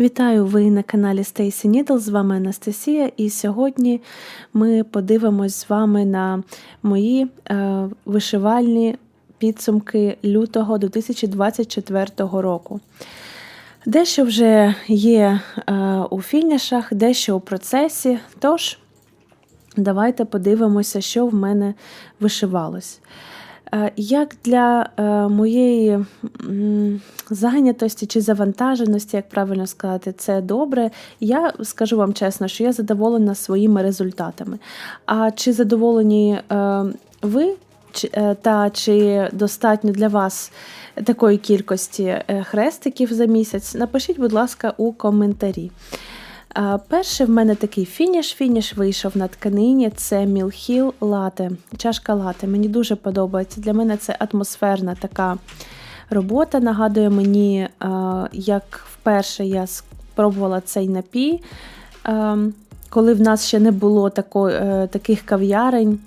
Вітаю ви на каналі Stacy Needle, з вами Анастасія, і сьогодні ми подивимось з вами на мої е, вишивальні підсумки лютого 2024 року. Дещо вже є е, у фінішах, дещо у процесі. Тож, давайте подивимося, що в мене вишивалось. Е, Як для е, моєї зайнятості чи завантаженості, як правильно сказати, це добре. Я скажу вам чесно, що я задоволена своїми результатами. А чи задоволені е, ви? Та чи достатньо для вас такої кількості хрестиків за місяць? Напишіть, будь ласка, у коментарі. Перший в мене такий фініш. Фініш вийшов на тканині. Це Мілхіл лате, чашка лате. Мені дуже подобається. Для мене це атмосферна така робота. Нагадує мені, як вперше я спробувала цей напій, коли в нас ще не було е, таких кав'ярень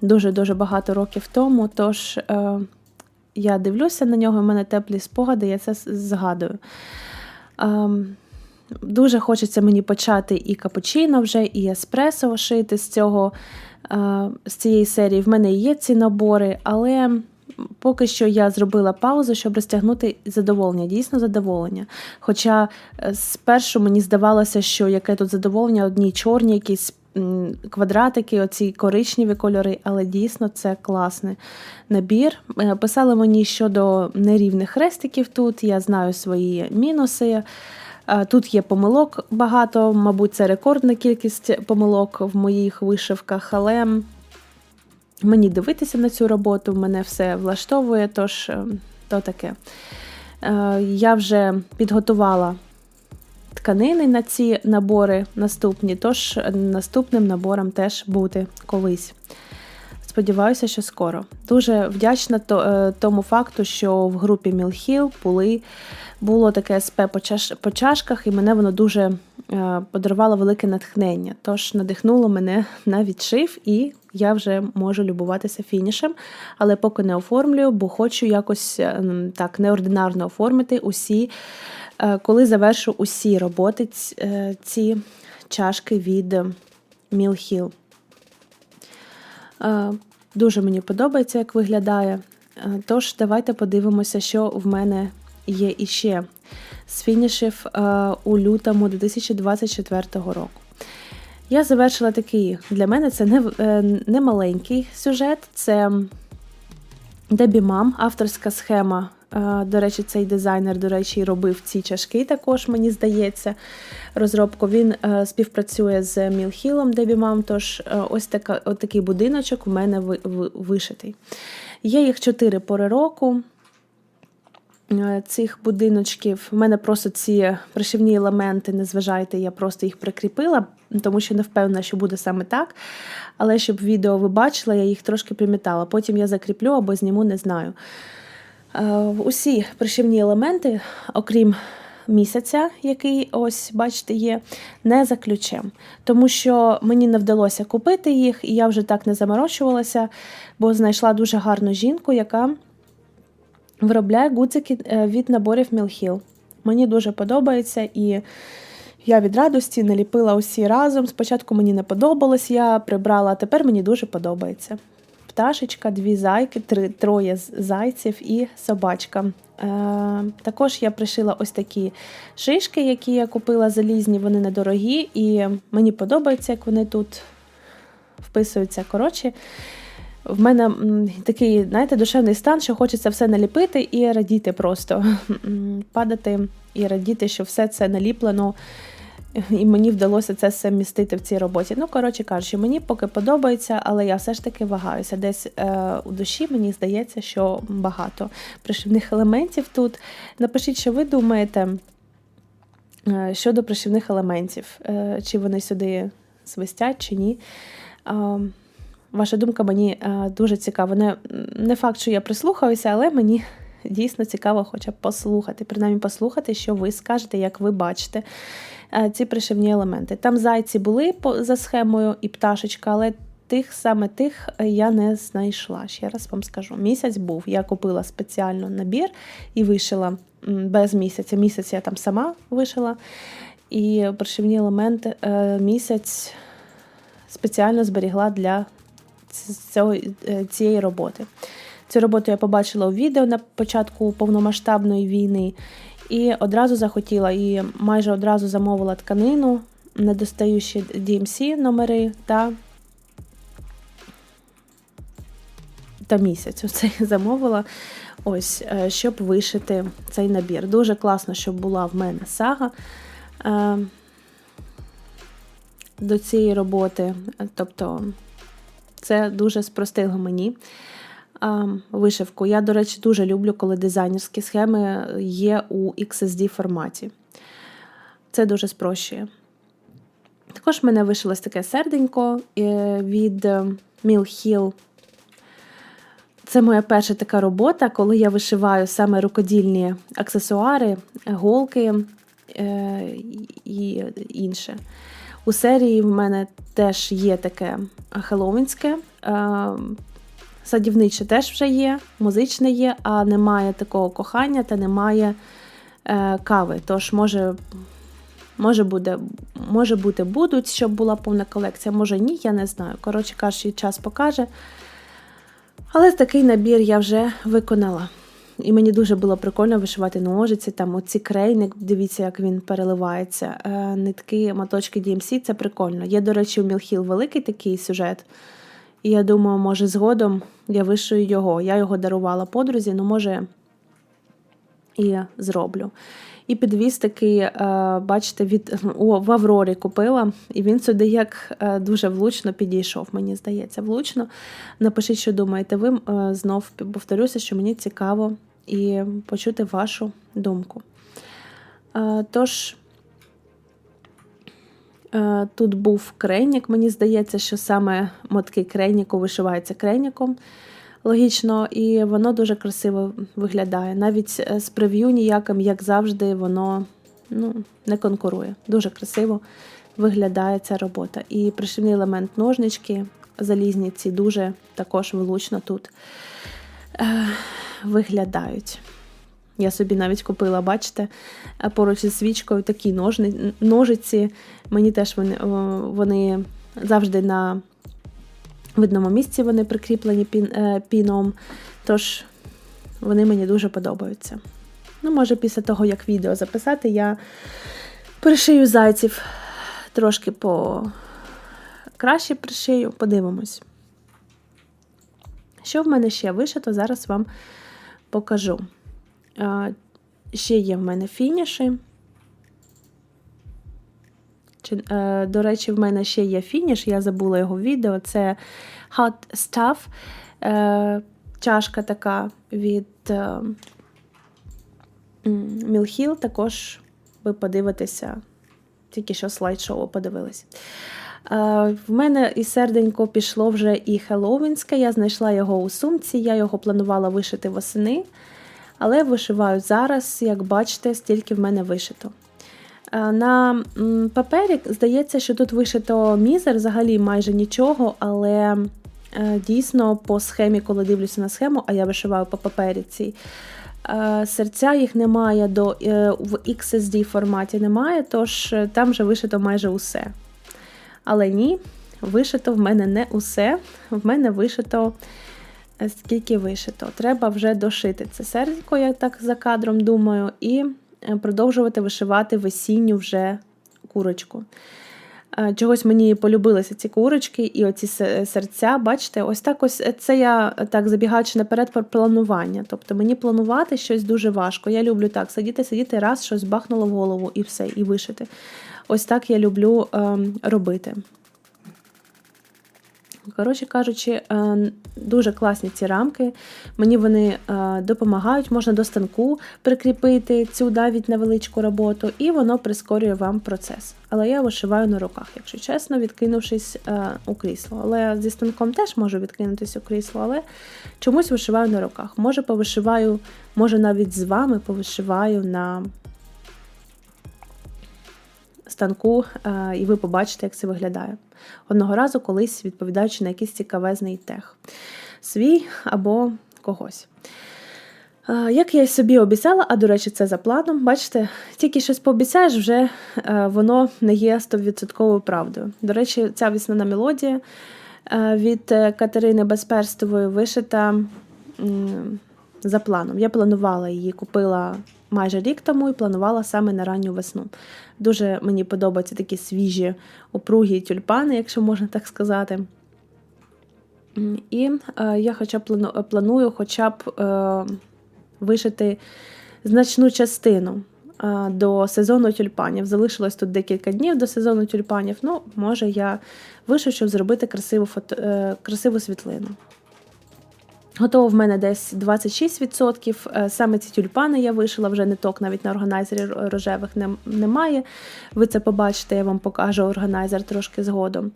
дуже-дуже багато років тому. Тож е, я дивлюся на нього, в мене теплі спогади, я це згадую. Дуже хочеться мені почати і капучино вже, і еспресо шити з цього е, з цієї серії. В мене є ці набори, але поки що я зробила паузу, щоб розтягнути задоволення, дійсно задоволення. Хоча е, спершу мені здавалося, що яке тут задоволення, одні чорні, якісь квадратики, оці коричневі кольори, але дійсно це класний набір. Е, Писали мені щодо нерівних хрестиків тут, я знаю свої мінуси. Е, Тут є помилок багато, мабуть, це рекордна кількість помилок в моїх вишивках, але мені дивитися на цю роботу, мене все влаштовує, тож е, то таке. Е, Я вже підготувала тканини на ці набори наступні, тож наступним набором теж бути колись. Сподіваюся, що скоро. Дуже вдячна е, тому факту, що в групі Мілхіл були, було таке СП по, чаш, по чашках, і мене воно дуже е, подарувало велике натхнення. Тож надихнуло мене на відшив, і я вже можу любуватися фінішем, але поки не оформлюю, бо хочу якось е, так неординарно оформити усі, коли завершу усі роботи ці чашки від Мілхіл. Е, Дуже мені подобається, як виглядає. Е, Тож, давайте подивимося, що в мене є іще з фінішів е, у лютому 2024 року. Я завершила такий, для мене це не, не маленький сюжет, це Дебі Мам, авторська схема. Е, До речі, цей дизайнер, до речі, робив ці чашки також, мені здається. Розробку він е, співпрацює з Мілхілом Дебі Мам, тож е, ось така, от такий будиночок у мене ви- ви- вишитий. Є їх чотири пори року. Цих будиночків. У мене просто ці пришивні елементи, не зважайте, я просто їх прикріпила, тому що не впевнена, що буде саме так. Але щоб відео ви бачили, я їх трошки примітала. Потім я закріплю або зніму, не знаю. Е, Усі пришивні елементи, окрім місяця, який ось, бачите, є, не за ключем. Тому що мені не вдалося купити їх, і я вже так не заморочувалася, бо знайшла дуже гарну жінку, яка виробляє гудзики е, від наборів Мілхіл. Мені дуже подобається і. Я від радості наліпила усі разом. Спочатку мені не подобалось, я прибрала, а тепер мені дуже подобається. Пташечка, дві зайки, три, троє зайців і собачка. Е, також я пришила ось такі шишки, які я купила залізні, вони недорогі, і мені подобається, як вони тут вписуються. Коротше, в мене такий, знаєте, душевний стан, що хочеться все наліпити і радіти просто. Падати і радіти, що все це наліплено, і мені вдалося це все містити в цій роботі. Ну, коротше кажучи, мені поки подобається, але я все ж таки вагаюся. Десь е, у душі мені здається, що багато пришивних елементів тут. Напишіть, що ви думаєте е, щодо пришивних елементів, е, чи вони сюди свистять, чи ні. Е, Ваша думка мені е, дуже цікава. Не, не факт, що я прислухаюся, але мені дійсно цікаво хоча б послухати, принаймні послухати, що ви скажете, як ви бачите ці пришивні елементи. Там зайці були за схемою і пташечка, але тих саме тих е, я не знайшла. Ще раз вам скажу. Місяць був. Я купила спеціально набір і вишила без місяця. Місяць я там сама вишила. І пришивні елементи е, місяць спеціально зберігла для е, цієї роботи. Цю роботу я побачила у відео на початку повномасштабної війни і одразу захотіла і майже одразу замовила тканину, недостаючі DMC номери та, та місяць. Оце замовила. Ось, е, щоб вишити цей набір. Дуже класно, щоб була в мене сага е, до цієї роботи. Тобто, це дуже спростило мені вишивку. Я, до речі, дуже люблю, коли дизайнерські схеми є у XSD форматі. Це дуже спрощує. Також в мене вишилось таке серденько е, від е, Mill Hill. Це моя перша така робота, коли я вишиваю саме рукодільні аксесуари, голки е, і інше. У серії в мене теж є таке хеллоуінське. Садівниче теж вже є, музичне є, а немає такого кохання та немає е, кави. Тож, може, може, буде, може бути, будуть, щоб була повна колекція, може ні, я не знаю. Коротше кажучи, час покаже. Але такий набір я вже виконала. І мені дуже було прикольно вишивати ножиці, там оці крейник, дивіться, як він переливається. Е, нитки, моточки DMC, це прикольно. Є, до речі, у Мілхіл великий такий сюжет. І я думаю, може, згодом я вишию його. Я його дарувала подрузі, ну, може, і зроблю. І підвіз такий, е, бачите, від о, в Аврорі купила, і він сюди як е, дуже влучно підійшов, мені здається, влучно. Напишіть, що думаєте ви. Е, Знов повторюся, що мені цікаво і почути вашу думку. Тож. Е, Тут був крейнік. Мені здається, що саме мотки крейніку вишиваються крейніком. Логічно, і воно дуже красиво виглядає. Навіть е, з прев'ю ніяким, як завжди, воно ну, не конкурує. Дуже красиво виглядає ця робота. І пришивний елемент ножнички, залізні ці дуже також влучно тут е, виглядають. Я собі навіть купила, бачите, поруч із свічкою такі ножиці. Мені теж вони, вони завжди на видному місці вони прикріплені е, піном, тож вони мені дуже подобаються. Ну, може, після того, як відео записати, я пришию зайців трошки по краще пришию, подивимось. Що в мене ще вишито, зараз вам покажу. Ще є в мене фініші. Е, До речі, в мене ще є фініш, я забула його в відео. Це Hot Stuff, е, чашка така від е, Mill Також ви подивитеся, тільки що слайд-шоу подивились. В мене і серденько пішло вже і Хеллоуінське. Я знайшла його у сумці, я його планувала вишити восени. Але вишиваю зараз, як бачите, стільки в мене вишито. На папері здається, що тут вишито мізер, взагалі майже нічого, але е, дійсно по схемі, коли дивлюся на схему, а я вишиваю по папері цій, е, серця їх немає до, е, в XSD форматі немає, тож там вже вишито майже усе. Але ні, вишито в мене не усе. В мене вишито скільки вишито. Треба вже дошити це серденько, я так за кадром думаю, і е, продовжувати вишивати весінню вже курочку. Е, чогось мені полюбилися ці курочки і оці серця. Бачите, ось так ось е, це я так забігаючи наперед про планування. Тобто мені планувати щось дуже важко. Я люблю так сидіти, сидіти, раз щось бахнуло в голову і все, і вишити. Ось так я люблю ем, робити. Коротше кажучи, е, дуже класні ці рамки. Мені вони е, допомагають, можна до станку прикріпити цю навіть невеличку роботу, і воно прискорює вам процес. Але я вишиваю на руках, якщо чесно, відкинувшись е, у крісло. Але зі станком теж можу відкинутися у крісло, але чомусь вишиваю на руках. Може, повишиваю, може навіть з вами повишиваю на станку, і ви побачите, як це виглядає. Одного разу колись відповідаючи на якийсь цікавезний тех. Свій або когось. Е, Як я собі обіцяла, а до речі, це за планом, бачите, тільки щось пообіцяєш, вже е, воно не є 100% правдою. До речі, ця весняна мелодія е, від е, Катерини Безперстової вишита за планом. Я планувала її, купила майже рік тому і планувала саме на ранню весну. Дуже мені подобаються такі свіжі упругі тюльпани, якщо можна так сказати. І е, я хоча б планую хоча б е, вишити значну частину е, до сезону тюльпанів. Залишилось тут декілька днів до сезону тюльпанів. Ну, може, я вишу, щоб зробити красиву, фото, е, красиву світлину. Готово в мене десь 26%. Е, Саме ці тюльпани я вишила, вже ниток навіть на органайзері рожевих немає. Ви це побачите, я вам покажу органайзер трошки згодом.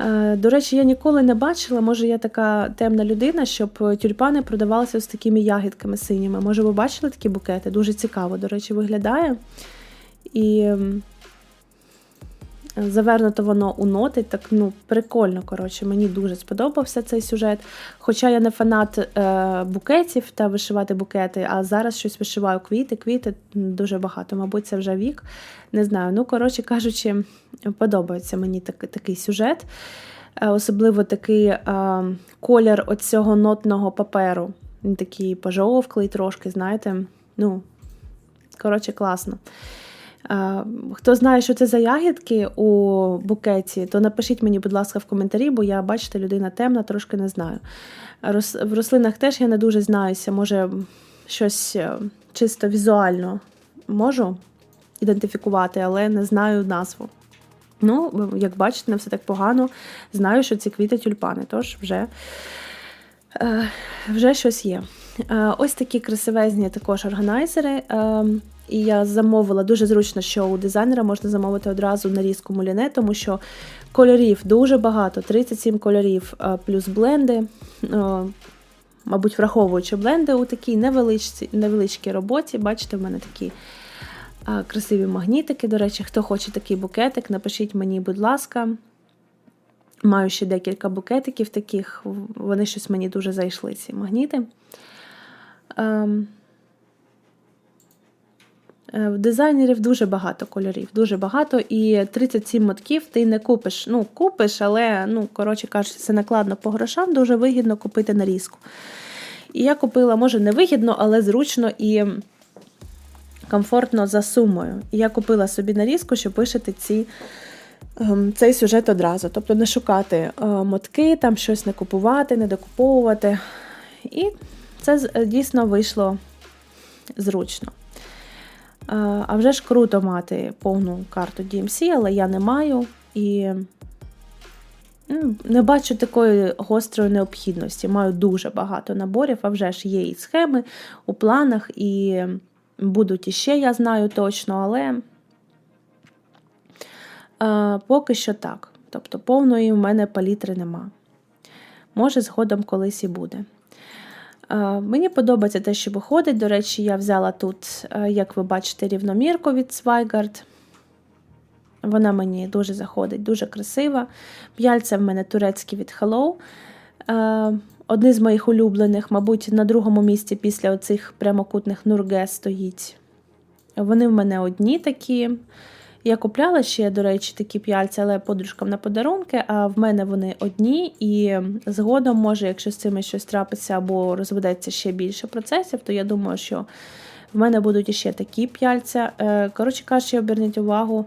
Е, До речі, я ніколи не бачила, може, я така темна людина, щоб тюльпани продавалися з такими ягідками синіми. Може, ви бачили такі букети? Дуже цікаво, до речі, виглядає. І завернуто воно у ноти, так ну, прикольно. Коротше, мені дуже сподобався цей сюжет. Хоча я не фанат е, букетів та вишивати букети, а зараз щось вишиваю квіти, квіти дуже багато. Мабуть, це вже вік. Не знаю. Ну, коротше кажучи, подобається мені так, такий сюжет. Е, Особливо такий е, колір оцього нотного паперу. Він такий пожовклий трошки, знаєте. Ну, коротше, класно. Хто знає, що це за ягідки у букеті, то напишіть мені, будь ласка, в коментарі, бо я, бачите, людина темна, трошки не знаю. В рослинах теж я не дуже знаюся, може, щось е, чисто візуально можу ідентифікувати, але не знаю назву. Ну, як бачите, не все так погано. Знаю, що ці квіти тюльпани, тож вже, е, вже щось є. Е, ось такі красивезні також органайзери. Е, і я замовила дуже зручно, що у дизайнера можна замовити одразу нарізку муліне, тому що кольорів дуже багато, 37 кольорів, е, плюс бленди. Е, Мабуть, враховуючи бленди у такій невеличкій, невеличкій роботі. Бачите, в мене такі а, красиві магнітики. До речі, хто хоче такий букетик, напишіть мені, будь ласка. Маю ще декілька букетиків таких, вони щось мені дуже зайшли, ці магніти. Е, В дизайнерів дуже багато кольорів, дуже багато, і 37 мотків ти не купиш. Ну, купиш, але, ну, коротше кажучи, це накладно по грошам, дуже вигідно купити нарізку. І я купила, може, не вигідно, але зручно і комфортно за сумою. І я купила собі нарізку, щоб вишити ці, ем, цей сюжет одразу. Тобто не шукати е, мотки, там щось не купувати, не докуповувати. І це е, дійсно вийшло зручно. А вже ж круто мати повну карту DMC, але я не маю і не бачу такої гострої необхідності. Маю дуже багато наборів, а вже ж є і схеми у планах, і будуть іще, я знаю точно, але поки що так. Тобто повної в мене палітри нема. Може, згодом колись і буде. Мені подобається те, що виходить. До речі, я взяла тут, е, як ви бачите, рівномірку від Swigart. Вона мені дуже заходить, дуже красива. П'яльця в мене турецькі від Hello. Е, Одні з моїх улюблених, мабуть, на другому місці після оцих прямокутних нурге стоїть. Вони в мене одні такі. Я купляла ще, до речі, такі п'яльці, але подружкам на подарунки, а в мене вони одні, і згодом, може, якщо з цими щось трапиться або розведеться ще більше процесів, то я думаю, що в мене будуть іще такі п'яльця. Е, Коротше кажучи, оберніть увагу.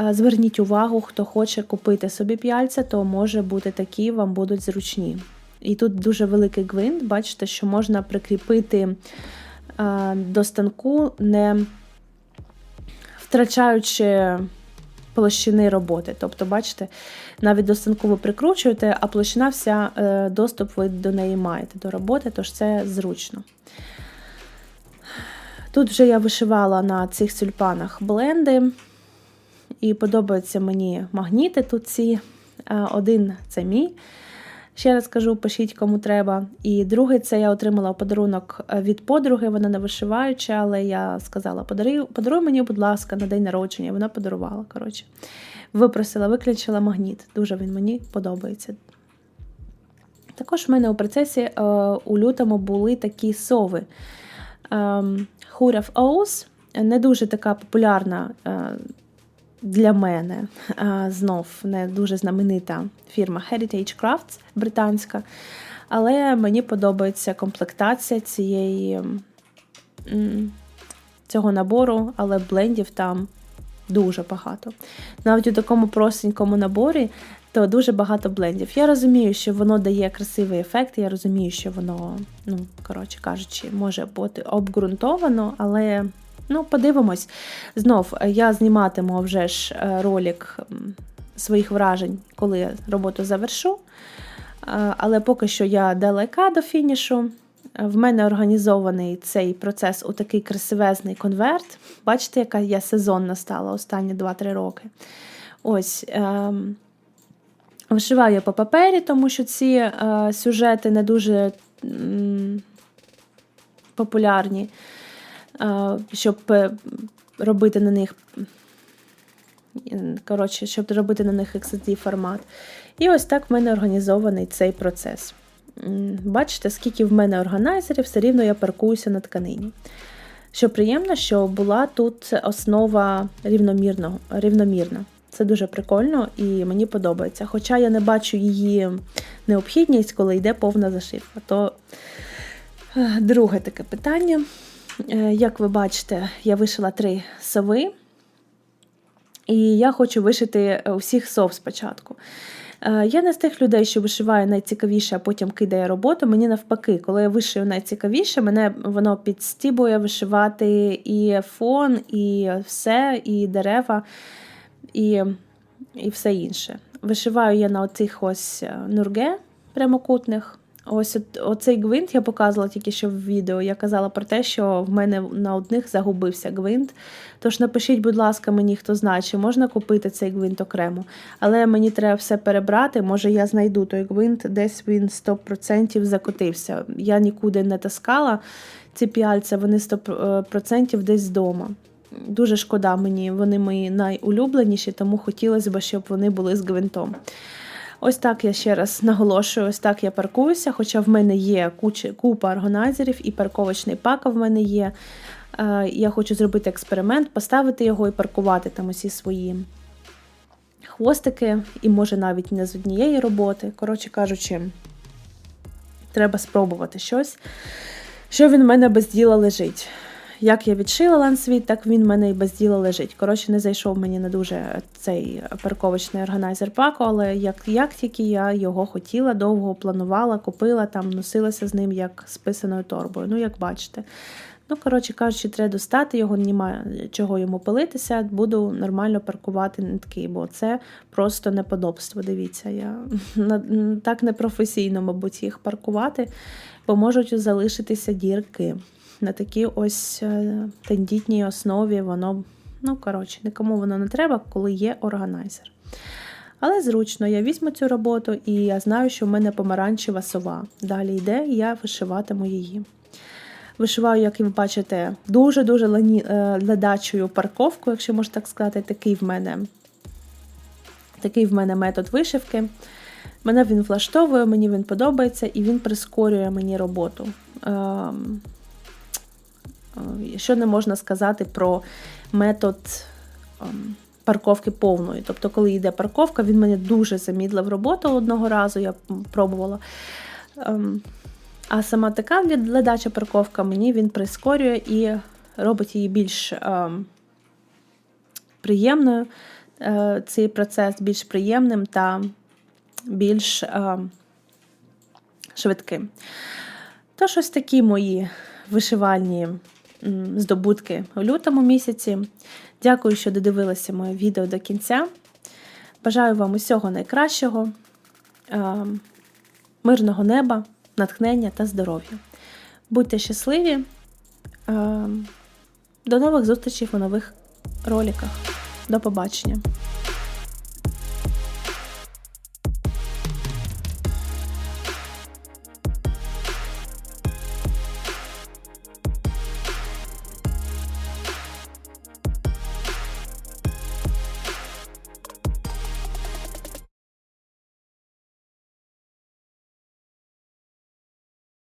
е, Зверніть увагу, хто хоче купити собі п'яльця, то може бути такі, вам будуть зручні. І тут дуже великий гвинт, бачите, що можна прикріпити е, до станку, не втрачаючи площини роботи. Тобто, бачите, навіть до станку ви прикручуєте, а площина вся е, доступ ви до неї маєте до роботи, тож це зручно. Тут вже я вишивала на цих тюльпанах бленди, і подобаються мені магніти тут ці. Е, Один це мій. Ще раз кажу, пишіть кому треба. І другий це я отримала подарунок е, від подруги, вона не вишиваюча, але я сказала: подаруй, мені, будь ласка, на день народження. Вона подарувала. коротше. Випросила, виключила магніт. Дуже він мені подобається. Також в мене у процесі е, у лютому були такі сови. ем, of O's. Не дуже така популярна е, для мене знов не дуже знаменита фірма Heritage Crafts британська. Але мені подобається комплектація цієї, цього набору, але блендів там дуже багато. Навіть у такому простенькому наборі то дуже багато блендів. Я розумію, що воно дає красивий ефект, я розумію, що воно, ну, коротше кажучи, може бути обґрунтовано, але ну, подивимось. Знов я зніматиму вже ж е, ролик своїх вражень, коли роботу завершу. Е, Але поки що я далека до фінішу. Е, В мене організований цей процес у такий красивезний конверт. Бачите, яка я сезонна стала останні 2-3 роки. Ось. ем, Вишиваю по папері, тому що ці е, сюжети не дуже популярні, е, щоб е, робити на них. Коротше, щоб робити на них XSD формат. І ось так в мене організований цей процес. Бачите, скільки в мене органайзерів, все рівно я паркуюся на тканині. Що приємно, що була тут основа рівномірного, рівномірна. Це дуже прикольно і мені подобається. Хоча я не бачу її необхідність, коли йде повна зашивка. То е, друге таке питання. Е, Як ви бачите, я вишила три сови, і я хочу вишити усіх сов спочатку. Е, Я не з тих людей, що вишиває найцікавіше, а потім кидає роботу. Мені навпаки, коли я вишию найцікавіше, мене воно підстібує вишивати і фон, і все, і дерева, і, і все інше. Вишиваю я на оцих ось е, нурге прямокутних. Ось оцей гвинт я показувала тільки що в відео. Я казала про те, що в мене на одних загубився гвинт. Тож напишіть, будь ласка, мені хто знає, чи можна купити цей гвинт окремо. Але мені треба все перебрати. Може, я знайду той гвинт, десь він 100% закотився. Я нікуди не таскала ці піальця, вони 100% десь вдома. Дуже шкода мені, вони мої найулюбленіші, тому хотілося б, щоб вони були з гвинтом. Ось так я ще раз наголошую, ось так я паркуюся, хоча в мене є куча, купа органайзерів і парковочний пак в мене є. Е, Я хочу зробити експеримент, поставити його і паркувати там усі свої хвостики, і може навіть не з однієї роботи. Коротше кажучи, треба спробувати щось, що він в мене без діла лежить. Як я відшила лансвіт, так він в мене і без діла лежить. Коротше, не зайшов мені не дуже цей парковочний органайзер паку, але як, як тільки я його хотіла, довго планувала, купила, там носилася з ним як з писаною торбою. Ну, як бачите. Ну, коротше кажучи, треба достати його, немає чого йому пилитися, буду нормально паркувати нитки, бо це просто неподобство. Дивіться, я на- так непрофесійно, мабуть, їх паркувати, бо можуть залишитися дірки. На такій ось е, тендітній основі воно, ну, коротше, нікому воно не треба, коли є органайзер. Але зручно, я візьму цю роботу і я знаю, що в мене помаранчева сова. Далі йде, я вишиватиму її. Вишиваю, як ви бачите, дуже-дуже е, ледачою парковку, якщо можна так сказати, такий в мене, такий в мене метод вишивки. Мене він влаштовує, мені він подобається і він прискорює мені роботу. Е, Що не можна сказати про метод ем, парковки повної. Тобто, коли йде парковка, він мене дуже замідлив роботу одного разу, я пробувала. Ем, А сама така ледача парковка мені він прискорює і робить її більш ем, приємною. Е, Цей процес більш приємним та більш швидким. Тож ось такі мої вишивальні здобутки у лютому місяці. Дякую, що додивилися моє відео до кінця. Бажаю вам усього найкращого, ем, мирного неба, натхнення та здоров'я. Будьте щасливі. ем, До нових зустрічей у нових роликах. До побачення!